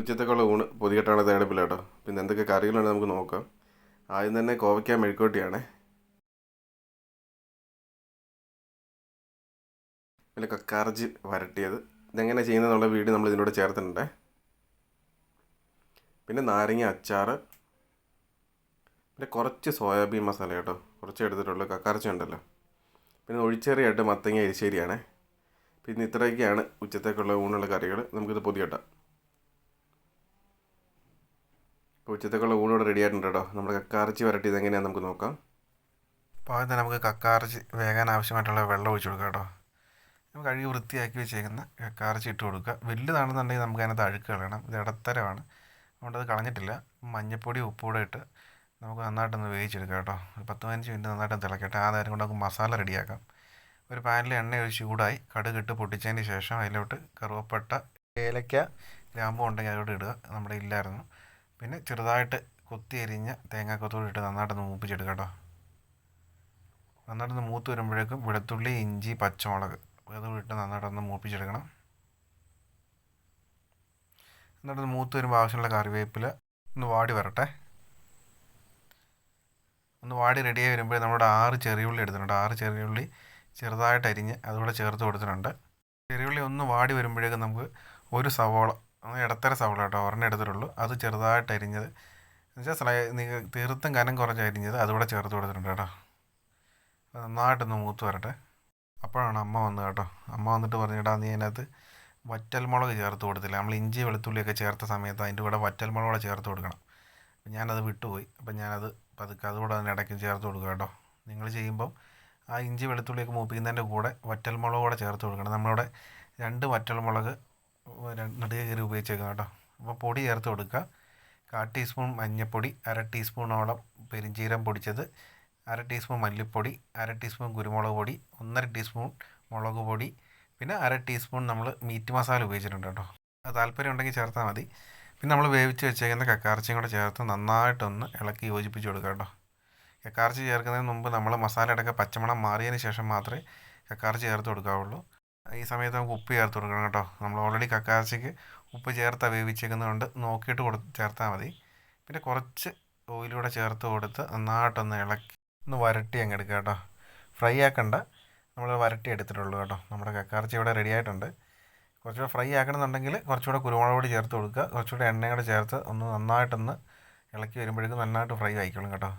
ഉച്ചത്തേക്കുള്ള ഊണ് പൊതികെട്ടാണ് തയ്യാറെടുപ്പില്ല കേട്ടോ. പിന്നെ എന്തൊക്കെ കറികളാണ് നമുക്ക് നോക്കാം. ആദ്യം തന്നെ കോവയ്ക്ക മെഴുക്കോട്ടിയാണേ പിന്നെ കക്കാർജ് വരട്ടിയത്. ഇതെങ്ങനെ ചെയ്യുന്നതെന്നുള്ള വീഡിയോ നമ്മൾ ഇതിനോട് ചേർത്തിട്ടുണ്ട്. പിന്നെ നാരങ്ങ അച്ചാർ പിന്നെ കുറച്ച് സോയാബീൻ മസാല കേട്ടോ. കുറച്ച് എടുത്തിട്ടുള്ളൂ. കക്കാർച്ചി ഉണ്ടല്ലോ. പിന്നെ ഒഴിച്ചേറിയായിട്ട് മത്തങ്ങ എരിശ്ശേരിയാണേ. പിന്നെ ഇത്രയൊക്കെയാണ് ഉച്ചത്തേക്കുള്ള ഊണുള്ള കറികൾ. നമുക്കിത് പൊതിയട്ടാം ഇപ്പോൾ ഉച്ചത്തേക്കുള്ള ഊണോടെ റെഡി ആയിട്ടുണ്ട് കേട്ടോ നമ്മൾ കക്കാർച്ചി വരട്ടിയത് എങ്ങനെയാണെന്ന് നമുക്ക് നോക്കാം. അപ്പോൾ ആദ്യം നമുക്ക് കക്കാർച്ചി വേകാൻ ആവശ്യമായിട്ടുള്ള വെള്ളം ഒഴിച്ചു കൊടുക്കാം കേട്ടോ. നമുക്ക് അഴുകി വൃത്തിയാക്കി വെച്ചേക്കുന്ന കക്കാർച്ചി ഇട്ട് കൊടുക്കുക. വലുതാണെന്നുണ്ടെങ്കിൽ നമുക്ക് അതിനകത്ത് അഴുക്ക് കളയണം. ഇത് ഇടത്തരമാണ്. അതുകൊണ്ട് അത് കളഞ്ഞിട്ടില്ല. മഞ്ഞപ്പൊടി ഉപ്പൂടെ ഇട്ട് നമുക്ക് നന്നായിട്ടൊന്ന് വേവിച്ചെടുക്കാം കേട്ടോ. പത്ത് പതിനഞ്ച് മിനിറ്റ് നന്നായിട്ട് തിളക്കട്ടെ. ആ നേരം കൊണ്ട് നമുക്ക് മസാല റെഡിയാക്കാം ഒരു പാനിൽ എണ്ണ ഒഴിച്ച് ചൂടായി കടുകിട്ട് പൊട്ടിച്ചതിന് ശേഷം അതിലോട്ട് കറുവപ്പട്ട ഏലക്ക ഗ്രാമ്പു ഉണ്ടെങ്കിൽ അതിലോട്ട് ഇടുക. നമ്മുടെ ഇല്ലായിരുന്നു. പിന്നെ ചെറുതായിട്ട് കൊത്തി അരിഞ്ഞ തേങ്ങാക്കൊത്തോടെ ഇട്ട് നന്നായിട്ടൊന്ന് മൂപ്പിച്ചെടുക്കുക കേട്ടോ. നന്നായിട്ടൊന്ന് മൂത്ത് വരുമ്പോഴേക്കും വെളുത്തുള്ളി ഇഞ്ചി പച്ചമുളക് അതുകൂടി ഇട്ട് നന്നായിട്ടൊന്ന് മൂപ്പിച്ചെടുക്കണം. എന്നിട്ട് മൂത്ത് വരുമ്പോൾ ആവശ്യമുള്ള കറിവേപ്പില ഒന്ന് വാടി വരട്ടെ. ഒന്ന് വാടി റെഡിയായി വരുമ്പോൾ നമ്മുടെ ആറ് ചെറിയുള്ളി എടുത്തിട്ടുണ്ട് ആറ് ചെറിയുള്ളി ചെറുതായിട്ട് അരിഞ്ഞ് അതുകൂടെ ചേർത്ത് കൊടുത്തിട്ടുണ്ട്. ചെറിയുള്ളി ഒന്ന് വാടി വരുമ്പോഴേക്കും നമുക്ക് ഒരു സവോള ഇടത്തര സവോള കേട്ടോ ഒരെണ്ണം എടുത്തിട്ടുള്ളൂ. അത് ചെറുതായിട്ട് അരിഞ്ഞത്. എന്നുവെച്ചാൽ സ്ലൈ തീർത്തും കനം കുറച്ച് അരിഞ്ഞത് അതുകൂടെ ചേർത്ത് കൊടുത്തിട്ടുണ്ട് കേട്ടോ. നന്നായിട്ടൊന്ന് മൂത്ത് വരട്ടെ. അപ്പോഴാണ് അമ്മ വന്നത് കേട്ടോ. അമ്മ വന്നിട്ട് പറഞ്ഞിട്ടാ നീ അതിനകത്ത് വറ്റൽമുളക് ചേർത്ത് കൊടുത്തില്ല. നമ്മൾ ഇഞ്ചി വെളുത്തുള്ളിയൊക്കെ ചേർത്ത സമയത്ത് അതിന്റെ കൂടെ വറ്റൽമുളക് കൂടെ ചേർത്ത് കൊടുക്കണം. അപ്പം ഞാനത് വിട്ടുപോയി. അപ്പം ഞാനത് പതുക്കെ അതുകൂടെ അതിന്റെ ഇടയ്ക്ക് ചേർത്ത് കൊടുക്കുക കേട്ടോ. നിങ്ങൾ ചെയ്യുമ്പം ആ ഇഞ്ചി വെളുത്തുള്ളിയൊക്കെ മൂപ്പിക്കുന്നതിന്റെ കൂടെ വറ്റൽമുളക് കൂടെ ചേർത്ത് കൊടുക്കണം. നമ്മളിവിടെ രണ്ട് വറ്റൽമുളക് നെടുക കയറി ഉപയോഗിച്ചേക്കാം കേട്ടോ. അപ്പോൾ പൊടി ചേർത്ത് കൊടുക്കുക. കാൽ ടീസ്പൂൺ മഞ്ഞൾപ്പൊടി അര ടീസ്പൂണോളം പെരിഞ്ചീരം പൊടിച്ചത് അര ടീസ്പൂൺ മല്ലിപ്പൊടി അര ടീസ്പൂൺ കുരുമുളക് പൊടി ഒന്നര ടീസ്പൂൺ മുളക് പൊടി പിന്നെ അര ടീസ്പൂൺ നമ്മൾ മീറ്റ് മസാല ഉപയോഗിച്ചിട്ടുണ്ട് കേട്ടോ. അത് താല്പര്യം ഉണ്ടെങ്കിൽ ചേർത്താൽ മതി. പിന്നെ നമ്മൾ വേവിച്ച് വെച്ചേക്കുന്ന കക്കാർച്ചയും കൂടെ ചേർത്ത് നന്നായിട്ടൊന്ന് ഇളക്കി യോജിപ്പിച്ച് കൊടുക്കുക കേട്ടോ. കക്കാർച്ചി ചേർക്കുന്നതിന് മുമ്പ് നമ്മൾ മസാല മസാലയുടെയൊക്കെ പച്ചമണം മാറിയതിന് ശേഷം മാത്രമേ കക്കാർച്ചി ചേർത്ത് കൊടുക്കാവുള്ളൂ. ഈ സമയത്ത് നമുക്ക് ഉപ്പ് ചേർത്ത് കൊടുക്കണം കേട്ടോ. നമ്മൾ ഓൾറെഡി കക്കാർച്ചിക്ക് ഉപ്പ് ചേർത്ത് വേവിച്ചേക്കുന്നതുകൊണ്ട് നോക്കിയിട്ട് കൊടു ചേർത്താൽ മതി. പിന്നെ കുറച്ച് ഓയിലൂടെ ചേർത്ത് കൊടുത്ത് നന്നായിട്ടൊന്ന് ഇളക്കി ഒന്ന് വരട്ടി അങ്ങ് എടുക്കുക കേട്ടോ. ഫ്രൈ ആക്കണ്ട. നമ്മൾ വരട്ടി എടുത്തിട്ടുള്ളൂ കേട്ടോ. നമ്മുടെ കക്കാർച്ചി ഇവിടെ റെഡി ആയിട്ടുണ്ട്. കുറച്ചുകൂടെ ഫ്രൈ ആക്കണമെന്നുണ്ടെങ്കിൽ കുറച്ചുകൂടെ കുരുമുളക് പൊടി ചേർത്ത് കൊടുക്കുക. കുറച്ചുകൂടെ എണ്ണയും കൂടെ ചേർത്ത് ഒന്ന് നന്നായിട്ടൊന്ന് ഇളക്കി വരുമ്പോഴേക്കും നന്നായിട്ട് ഫ്രൈ ആയിക്കോളും കേട്ടോ.